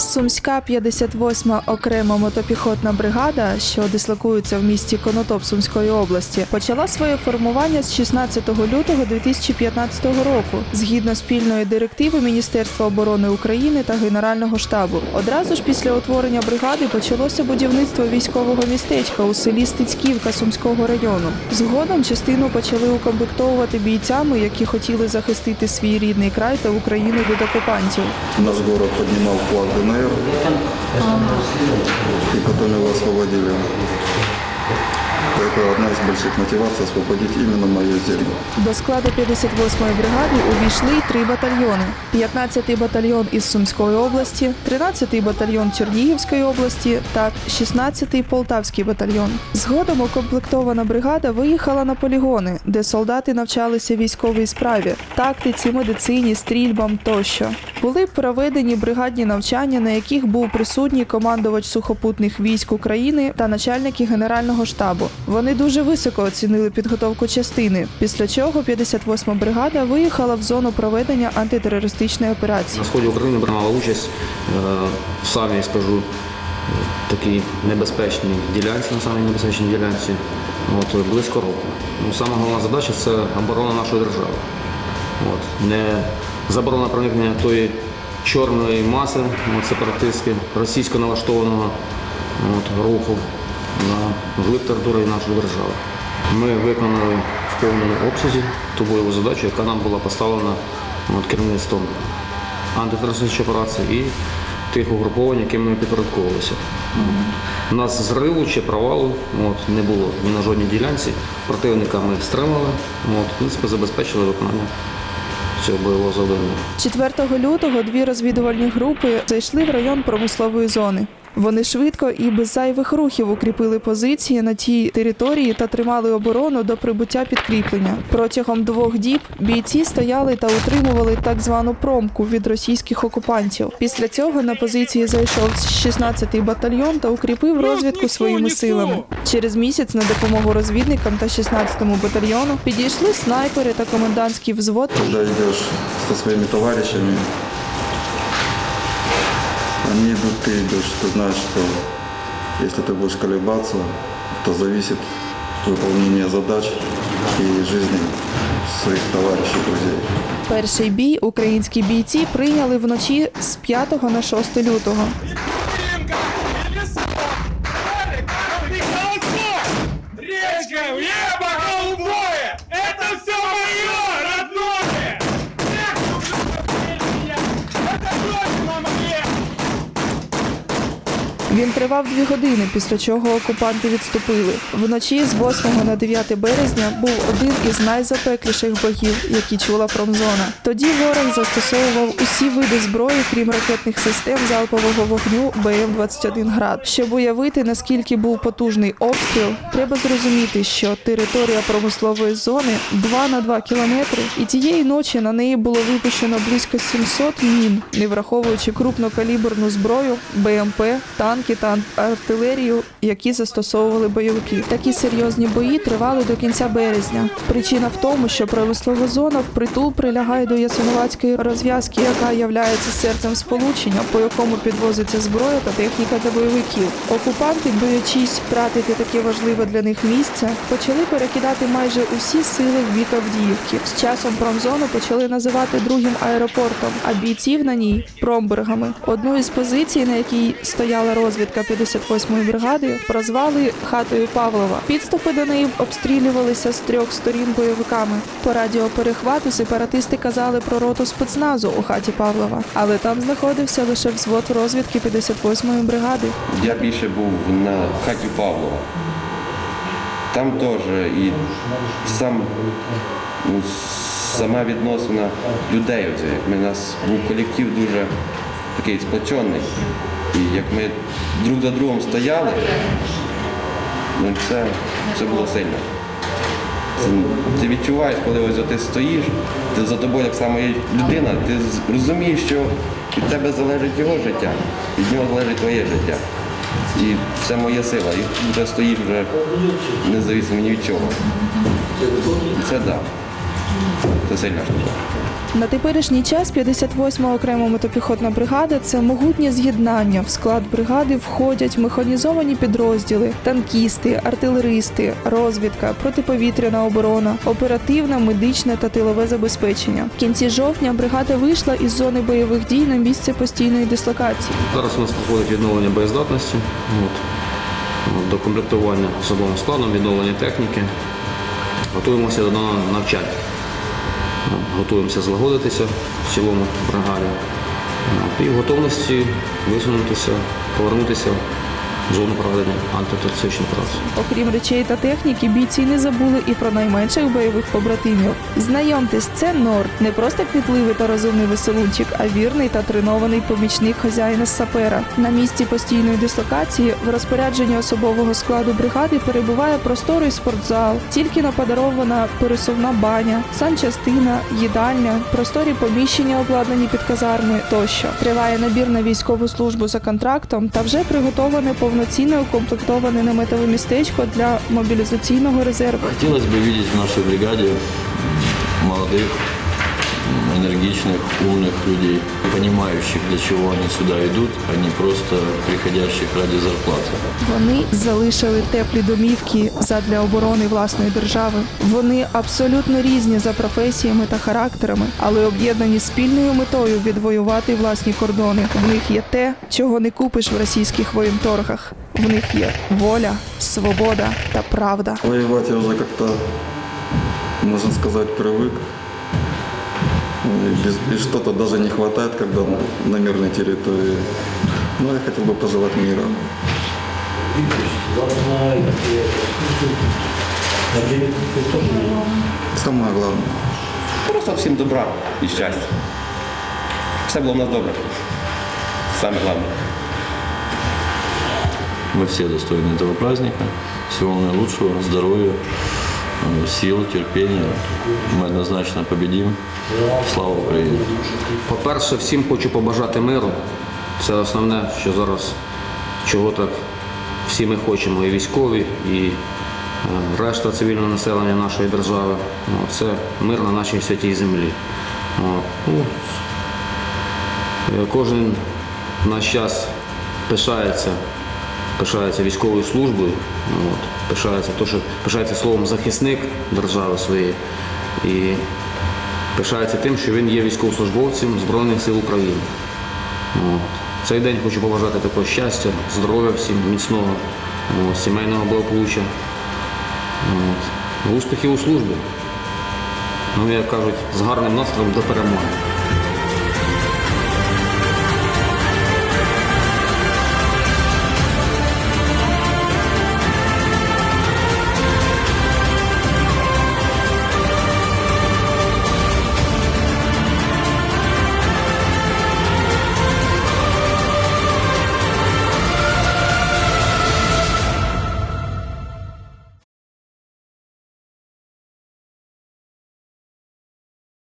Сумська 58-ма окрема мотопіхотна бригада, що дислокується в місті Конотоп Сумської області, почала своє формування з 16 лютого 2015 року згідно спільної директиви Міністерства оборони України та Генерального штабу. Одразу ж після утворення бригади почалося будівництво військового містечка у селі Стецьківка Сумського району. Згодом частину почали укомплектовувати бійцями, які хотіли захистити свій рідний край та Україну від окупантів. Наш город поднимал флаг ДНР, и потом его освободили. Это одна из больших мотиваций освободить именно мою землю. До складу 58-ї бригади увійшли три батальйони: 15-й батальйон із Сумської області, 13-й батальйон Чернігівської області та 16-й Полтавський батальйон. Згодом укомплектована бригада виїхала на полігони, де солдати навчалися військовій справі, тактиці, медицині, стрільбам тощо. Були проведені бригадні навчання, на яких був присутній командувач сухопутних військ України та начальники генерального штабу. Вони дуже високо оцінили підготовку частини, після чого 58-ма бригада виїхала в зону проведення антитерористичної операції. На сході України брала участь е, в самій, скажу, е, такій небезпечній ділянці, на самій небезпечній ділянці, от, близько року. Ну, сама головна задача це оборона нашої держави. От, не заборона проникнення тої чорної маси от, сепаратистськи, російсько налаштованого от, руху на глиб території нашої держави. Ми виконали в повному обсязі ту бойову задачу, яка нам була поставлена от, керівництвом антитерористичної операції і тих угруповань, яким ми підпорядковувалися. У нас зриву чи провалу от, не було ні на жодній ділянці. Противника ми стримали, от, в принципі, забезпечили виконання цього бойового завдання. 4 лютого дві розвідувальні групи зайшли в район промислової зони. Вони швидко і без зайвих рухів укріпили позиції на тій території та тримали оборону до прибуття підкріплення. Протягом двох діб бійці стояли та утримували так звану промку від російських окупантів. Після цього на позиції зайшов 16-й батальйон та укріпив розвідку своїми силами. Через місяць на допомогу розвідникам та 16-му батальйону підійшли снайпери та комендантський взвод Когда идешь со своими товарищами, они идут, ты идешь, ты знаешь, что если ты будешь колебаться, то зависит выполнение задач и жизни своих товарищей, друзей. Перший бій українські бійці прийняли вночі з 5 на 6 лютого. Ринка! Він тривав дві години, після чого окупанти відступили. Вночі з 8 на 9 березня був один із найзапекліших боїв, які чула промзона. Тоді ворог застосовував усі види зброї, крім ракетних систем залпового вогню БМ-21 град. Щоб уявити наскільки був потужний обстріл, треба зрозуміти, що територія промислової зони 2 на 2 кілометри, і тієї ночі на неї було випущено близько 700 мін, не враховуючи крупнокаліберну зброю, БМП, танки та артилерію, які застосовували бойовики. Такі серйозні бої тривали до кінця березня. Причина в тому, що промислова зона впритул прилягає до Ясиновацької розв'язки, яка являється серцем сполучення, по якому підвозиться зброя та техніка для бойовиків. Окупанти, боячись втратити таке важливе для них місце, почали перекидати майже усі сили в бік Авдіївки. З часом промзону почали називати другим аеропортом, а бійців на ній промбергами. Одну із позицій, на якій стояла розвідка 58-ї бригади, прозвали хатою Павлова. Підступи до неї обстрілювалися з трьох сторін бойовиками. По радіоперехвату сепаратисти казали про роту спецназу у хаті Павлова, але там знаходився лише взвод розвідки 58-ї бригади. Я більше був на хаті Павлова. Там теж і сам, ну, сама відносина людей. Ми, нас був колектив дуже такий сплочений. І як ми друг за другом стояли, ну, це, це було сильно. Це, ти відчуваєш, коли ось ти стоїш, ти за тобою так само є людина, ти розумієш, що від тебе залежить його життя, від нього залежить твоє життя. І це моя сила. І вже стоїш вже независимо ні від чого. Це так. Да. Це сильна штука. На теперішній час 58-ма окрема мотопіхотна бригада це могутнє з'єднання. В склад бригади входять механізовані підрозділи, танкісти, артилеристи, розвідка, протиповітряна оборона, оперативне, медичне та тилове забезпечення. В кінці жовтня бригада вийшла із зони бойових дій на місце постійної дислокації. Зараз у нас проходить відновлення боєздатності, от, докомплектування особовим складом, відновлення техніки. Готуємося до навчання. От, Готуємося злагодитися в цілому бригаді. От, І в готовності висунутися, повернутися в зону проведення антитерористичної операції. Окрім речей та техніки, бійці не забули і про найменших бойових побратимів. Знайомтесь, це Норд, не просто кмітливий та розумний веселунчик, а вірний та тренований помічник хазяїна сапера. На місці постійної дислокації в розпорядженні особового складу бригади перебуває просторий спортзал, тільки наподарована пересувна баня, санчастина, їдальня, просторі поміщення, обладнані під казарми тощо. Триває набір на військову службу за контрактом та вже приготоване повноцінне укомплектоване наметове містечко для мобілізаційного резерву. Хотілося б бачити в нашій бригаді молодых, м, энергичных, умных людей, понимающих, для чего они сюда идут, а не просто приходящих ради зарплаты. Вони залишили теплі домівки задля оборони власної держави. Вони абсолютно різні за професіями та характерами, але об'єднані спільною метою відвоювати власні кордони. В них є те, чого не купиш в російських воєнторгах. В них є воля, свобода та правда. Воевать я уже как-то, можно сказать, привык. И, без- и что-то даже не хватает, когда на, мирной территории. Но я хотел бы пожелать мира. Самое главное. Просто всім добра і щастя. Все було в нас добре. Саме головне. Мы все достойны этого праздника. Всего наилучшего, здоровья, сил, терпения. Мы однозначно победим. Слава Украине! По-перше, всім хочу побажати миру. Це основне, що зараз чого так всі ми хочемо, і військові, і е, решта цивільного населення нашої держави. Це мир на нашій святій землі. Ну, е, Кожен наш час пишається, пишається військовою службою, от, пишається, то, що, пишається словом захисник держави своєї. І пишається тим, що він є військовослужбовцем Збройних сил України. От. Цей день хочу побажати такого щастя, здоров'я всім, міцного, от, сімейного благополуччя, от. успіхів у службі. Ну, як кажуть, з гарним настроєм до перемоги.